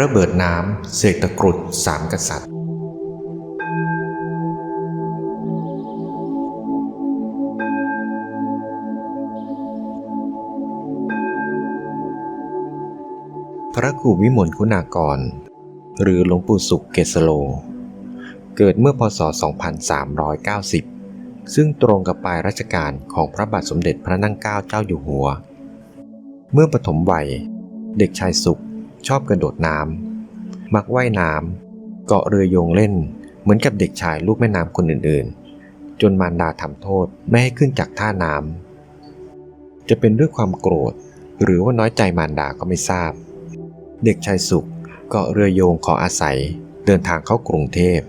ระเบิดน้ำเสกตะกรุดสามกษัตริย์พระครูวิมลคุณากร หรือหลวงปู่สุขเกษโล เกิดเมื่อพศ 2390 ซึ่งตรงกับปลายรัชกาลของพระบาทสมเด็จพระนั่งเกล้าเจ้าอยู่หัว เมื่อปฐมวัย เด็กชายสุข ชอบกระโดดน้ำมักว่ายน้ำเกาะเรือโยงเล่น เหมือนกับเด็กชายลูกแม่น้ำคนอื่นๆ จนมารดาทำโทษไม่ให้ขึ้นจากท่าน้ำจะเป็นด้วยความโกรธ หรือว่าน้อยใจมารดาก็ไม่ทราบ เด็กชายสุขเกาะเรือโยงขออาศัย เดินทางเข้ากรุงเทพ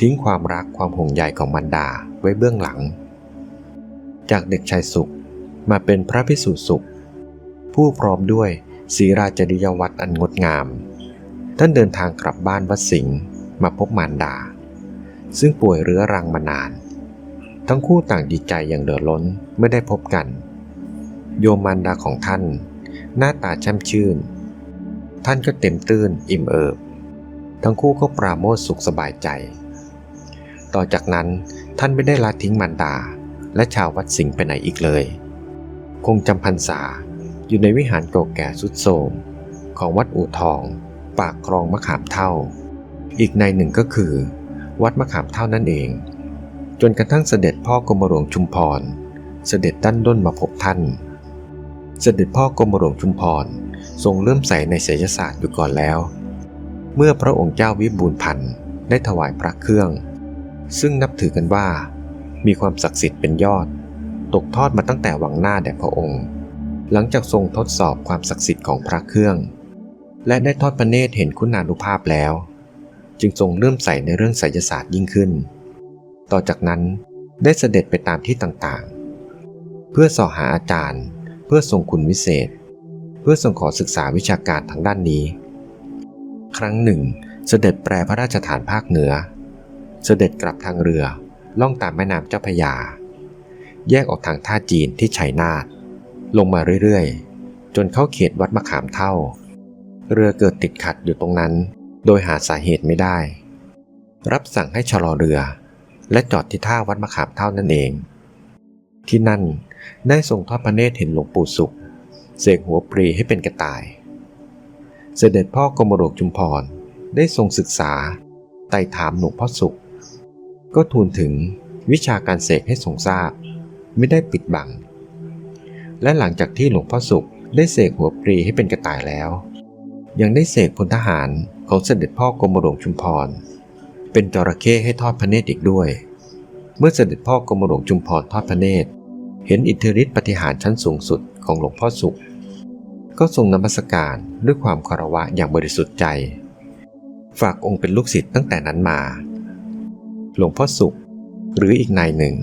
ทิ้งความรักความห่วงใยของมารดาไว้เบื้องหลัง จากเด็กชายสุขมาเป็นพระพิสุสุข ผู้พร้อมด้วย ศีราจริยวัตรอันงดงาม ท่านเดินทางกลับบ้านวัดสิงห์มาพบมารดา ซึ่งป่วยเรื้อรังมานาน ทั้งคู่ต่างดีใจอย่างเดือดล้นเมื่อได้พบกัน โยมมารดาของท่าน หน้าตาแช่มชื่น ท่านก็เต็มตื้นอิ่มเอิบ ทั้งคู่ก็ปราโมทสุขสบายใจ ต่อจากนั้นท่านไม่ได้ละทิ้งมารดาและชาววัดสิงห์ไปไหนอีกเลย คงจำพรรษา อยู่ในวิหารเก่าแก่สุดโทรมของวัดอู่ทอง ปากคลองมะขามเท่า อีกในหนึ่งก็คือ วัดมะขามเท่านั่นเอง จนกระทั่งเสด็จพ่อกรมหลวงชุมพร เสด็จด้านด้นมาพบท่าน เสด็จพ่อกรมหลวงชุมพรทรงเริ่มใส่ในศิลศาสตร์อยู่ก่อนแล้ว เมื่อพระองค์เจ้าวิบูลพันธ์ได้ถวายพระเครื่อง ซึ่งนับถือกันว่า มีความศักดิ์สิทธิ์เป็นยอด ตกทอดมาตั้งแต่วังหน้าแด่พระองค์ หลังจากทรงทดสอบความศักดิ์สิทธิ์ของพระเครื่อง และได้ทอดพระเนตรเห็นคุณานุภาพแล้ว จึงทรงเริ่มใส่ในเรื่องไสยศาสตร์ยิ่งขึ้น ต่อจากนั้นได้เสด็จไปตามที่ต่างๆ เพื่อสอหาอาจารย์ เพื่อทรงคุณวิเศษ เพื่อทรงขอศึกษาวิชาการทางด้านนี้ ครั้งหนึ่ง เสด็จแปรพระราชฐานภาคเหนือ เสด็จกลับทางเรือล่องตามแม่น้ำเจ้าพยา แยกออกทางท่าจีนที่ชัยนาท ลงมาเรื่อยๆ จนเข้าเขตวัดมะขามเท่า เรือเกิดติดขัดอยู่ตรงนั้น โดยหาสาเหตุไม่ได้ รับสั่งให้ชะลอเรือ และจอดที่ท่าวัดมะขามเท่านั่นเอง ที่นั่นได้ทรงทอดพระเนตรเห็นหลวงปู่สุข เสกหัวปรีให้เป็นกระต่าย เสด็จพ่อกรมหลวงจุมพรได้ทรงศึกษาไต่ถามหลวงพ่อสุข ก็ทูลถึงวิชาการเสกให้ทรงทราบ ไม่ได้ปิดบัง และหลังจากที่หลวงพ่อสุขได้เสกหัวปรีให้เป็นกระต่ายแล้ว ยังได้เสกพลทหารของเสด็จพ่อกรมหลวงชุมพร เป็นจระเข้ให้ทอดพระเนตรอีกด้วย เมื่อเสด็จพ่อกรมหลวงจุมพรทอดพระเนตร เห็นอิทธิฤทธิปฏิหารชั้นสูงสุดของหลวงพ่อสุข ก็ทรงนมัสการด้วยความคารวะอย่างบริสุทธิ์ใจ ฝากองค์เป็นลูกศิษย์ตั้งแต่นั้นมา หลวงพ่อสุข หรืออีกนายหนึ่ง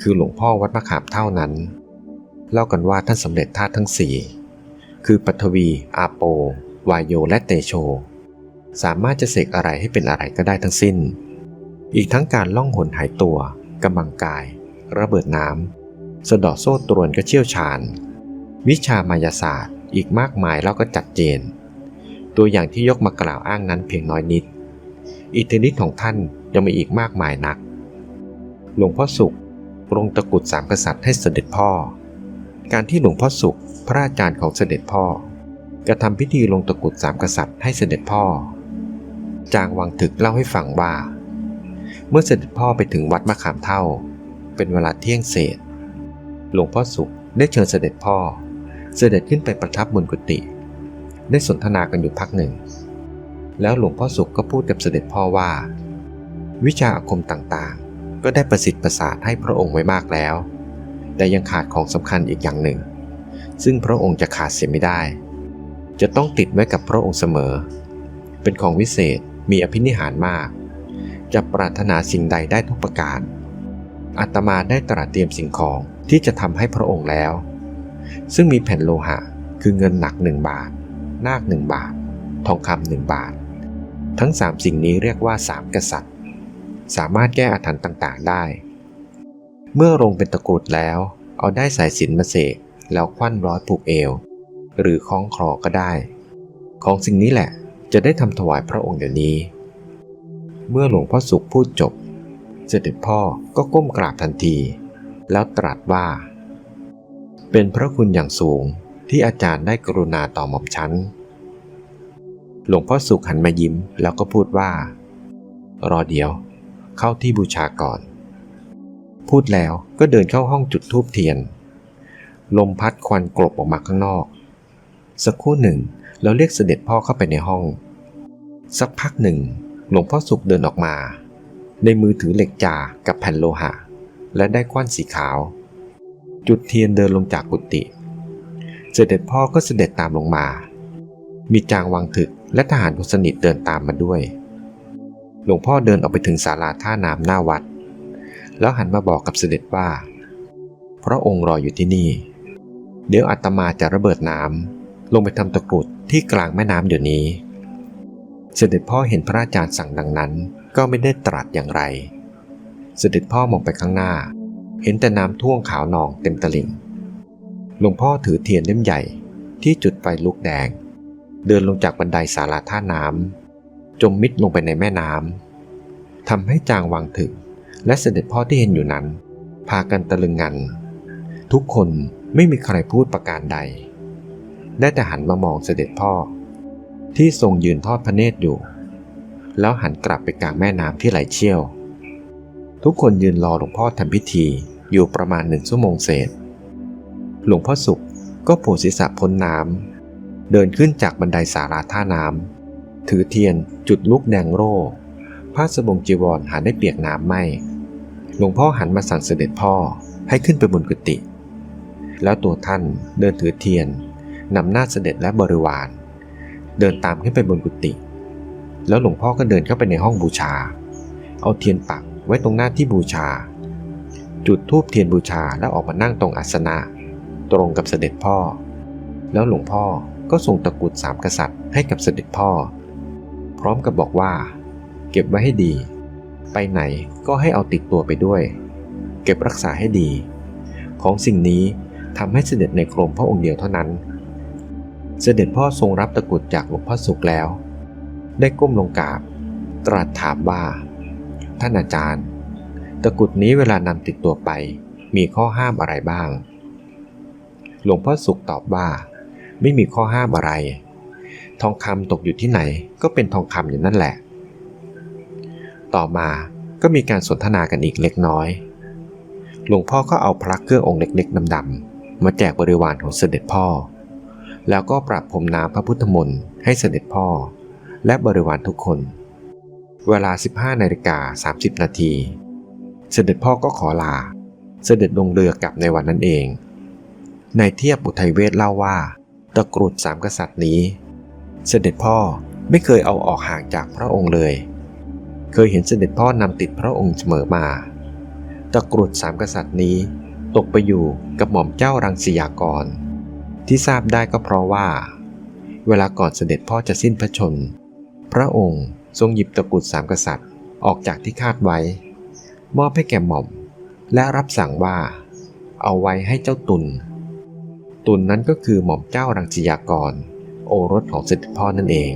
คือหลวงพ่อวัดมะขามเท่านั้น เล่ากันว่าท่านสำเร็จธาตุทั้งสี่คือปัทวี อาโป วายโย และเตโช สามารถจะเสกอะไรให้เป็นอะไรก็ได้ทั้งสิ้น อีกทั้งการล่องหนหายตัวกำลังกาย ระเบิดน้ำสะดาะโซ่ตรวนก็เชี่ยวชาญ วิชามายาศาสตร์ อีกมากมายแล้วก็จัดเจน ตัวอย่างที่ยกมากล่าวอ้างนั้นเพียงน้อยนิด อิทธิฤทธิ์ของท่านยังมีอีกมากมายนัก หลวงพ่อสุขปรงตะกุดสามกษัตริย์ให้เสด็จพ่อ การที่หลวงพ่อสุข พระอาจารย์ของเสด็จพ่อกระทำพิธีลงตะกรุดสามกษัตริย์ให้เสด็จพ่อ จางวังถึกเล่าให้ฟังว่า เมื่อเสด็จพ่อไปถึงวัดมะขามเท่า เป็นเวลาเที่ยงเศษ หลวงพ่อสุขได้เชิญเสด็จพ่อ เสด็จขึ้นไปประทับบนกุฏิได้สนทนากันอยู่พักหนึ่ง แล้วหลวงพ่อสุขก็พูดกับเสด็จพ่อว่า วิชาอาคมต่างๆ ก็ได้ประสิทธิ์ประสาทให้พระองค์ไว้มากแล้ว แต่ยังขาดของสำคัญอีกอย่างหนึ่ง ซึ่งพระองค์จะขาดเสียไม่ได้ จะต้องติดไว้กับพระองค์เสมอ เป็นของวิเศษมีอภินิหารมาก จะปรารถนาสิ่งใดได้ทุกประการอาตมาได้ตระเตรียมสิ่งของที่จะทำให้พระองค์แล้ว ซึ่งมีแผ่นโลหะคือเงินหนักหนึ่งบาท นาคหนึ่งบาท ทองคำหนึ่งบาท ทั้งสามสิ่งนี้เรียกว่าสามกษัตริย์ สามารถแก้อาถรรพ์ต่าง ๆ ได้ เมื่อลงเป็นตะกรุดแล้ว เอาได้สายสินมาเสกแล้วควันร้อยผูกเอว หรือคล้องคลอก็ได้ ของสิ่งนี้แหละจะได้ทำถวายพระองค์เดี๋ยวนี้ เมื่อหลวงพ่อสุขพูดจบ เสด็จพ่อก็ก้มกราบทันที แล้วตรัสว่า เป็นพระคุณอย่างสูงที่อาจารย์ได้กรุณาต่อหม่อมฉันหลวงพ่อสุขหันมายิ้มแล้วก็พูดว่า รอเดียว เข้าที่บูชาก่อน พูดแล้วก็เดินเข้าห้องจุดธูปเทียน ลมพัดควันกลบออกมาข้างนอก สักครู่หนึ่งเราเรียกเสด็จพ่อเข้าไปในห้อง สักพักหนึ่ง หลวงพ่อสุขเดินออกมา ในมือถือเหล็กจ่ากับแผ่นโลหะ และได้คว้านสีขาว จุดเทียนเดินลงจากกุฏิเสด็จพ่อก็เสด็จตามลงมา มีจางวังถึกและทหารคนสนิทเดินตามมาด้วย หลวงพ่อเดินออกไปถึงศาลาท่าน้ำหน้าวัด แล้วหันมาบอกกับเสด็จว่า พระองค์รออยู่ที่นี่ เดี๋ยวอาตมาจะระเบิดน้ำลงไปทำตะกรุดที่กลางแม่น้ำเดี๋ยวนี้ เสด็จพ่อเห็นพระอาจารย์สั่งดังนั้น ก็ไม่ได้ตรัสอย่างไร เสด็จพ่อมองไปข้างหน้า เห็นแต่น้ำท่วงขาวนองเต็มตลิ่งหลวงพ่อถือเทียนเล่มใหญ่ที่จุดไฟลุกแดง เดินลงจากบันไดศาลาท่าน้ำจมมิดลงไปในแม่น้ำทำให้จางวางถึง และเสด็จพ่อที่เห็นอยู่นั้น พากันตะลึงงัน ทุกคนไม่มีใครพูดประการใด ได้แต่หันมามองเสด็จพ่อ ที่ทรงยืนทอดพระเนตรอยู่ แล้วหันกลับไปกลางแม่น้ำที่ไหลเชี่ยว ทุกคนยืนรอหลวงพ่อทำพิธีอยู่ประมาณหนึ่งชั่วโมงเศษ หลวงพ่อสุขก็โผล่ศีรษะพ้นน้ำเดินขึ้นจากบันไดสาราท่าน้ำถือเทียนจุดลุกแดงโร่ผ้าสบงจีวรหาได้เปียกน้ำไหม หลวงพ่อหันมาสั่งเสด็จพ่อให้ขึ้นไปบนกุฏิแล้วตัวท่านเดินถือเทียนนำหน้าเสด็จและบริวาร เดินตามขึ้นไปบนกุฏิแล้วหลวงพ่อก็เดินเข้าไปในห้องบูชา เอาเทียนปักไว้ตรงหน้าที่บูชา จุดธูปเทียนบูชาแล้วออกมานั่งตรงอาสนะ ตรงกับเสด็จพ่อ แล้วหลวงพ่อก็ส่งตะกรุดสามกษัตริย์ให้กับเสด็จพ่อ พร้อมกับบอกว่า เก็บไว้ให้ดี ไปไหนก็ให้เอาติดตัวไปด้วย เก็บรักษาให้ดี ของสิ่งนี้ทำให้เสด็จในกรมพระองค์เดียวเท่านั้น เสด็จพ่อทรงรับตะกุดจากหลวงพ่อสุขแล้ว ได้ก้มลงกราบ ตรัสถามว่า ท่านอาจารย์ ตะกุดนี้เวลานำติดตัวไป มีข้อห้ามอะไรบ้าง หลวงพ่อสุขตอบว่า ไม่มีข้อห้ามอะไร ทองคำตกอยู่ที่ไหนก็เป็นทองคำอยู่นั่นแหละ ต่อมาก็มีการสนทนากันอีกเล็กน้อย หลวงพ่อก็เอาพระเครื่ององค์เล็กๆดำๆมาแจกบริวารของเสด็จพ่อ แล้วก็ปรับผมน้ำพระพุทธมนต์ให้เสด็จพ่อ และบริวารทุกคน เวลา 15นาฬิกา30 นาที เสด็จพ่อก็ขอลา เสด็จลงเรือกลับในวันนั้นเอง ในเทียบอุทัยเวทเล่าว่า ตะกรุดสามกษัตริย์นี้ เสด็จพ่อไม่เคยเอาออกห่างจากพระองค์เลย เคยเห็นเสด็จพ่อนำติดพระองค์เสมอมา ตะกรุดสามกษัตริย์นี้ตกไปอยู่กับหม่อมเจ้ารังสียากร ที่ทราบได้ก็เพราะว่า เวลาก่อนเสด็จพ่อจะสิ้นพระชน พระองค์ทรงหยิบตะกรุดสามกษัตริย์ออกจากที่คาดไว้ มอบให้แก่หม่อม และรับสั่งว่า เอาไว้ให้เจ้าตุลตุลนนั้นก็คือหม่อมเจ้ารังสียากร โอรสของเสด็จพ่อนั่นเอง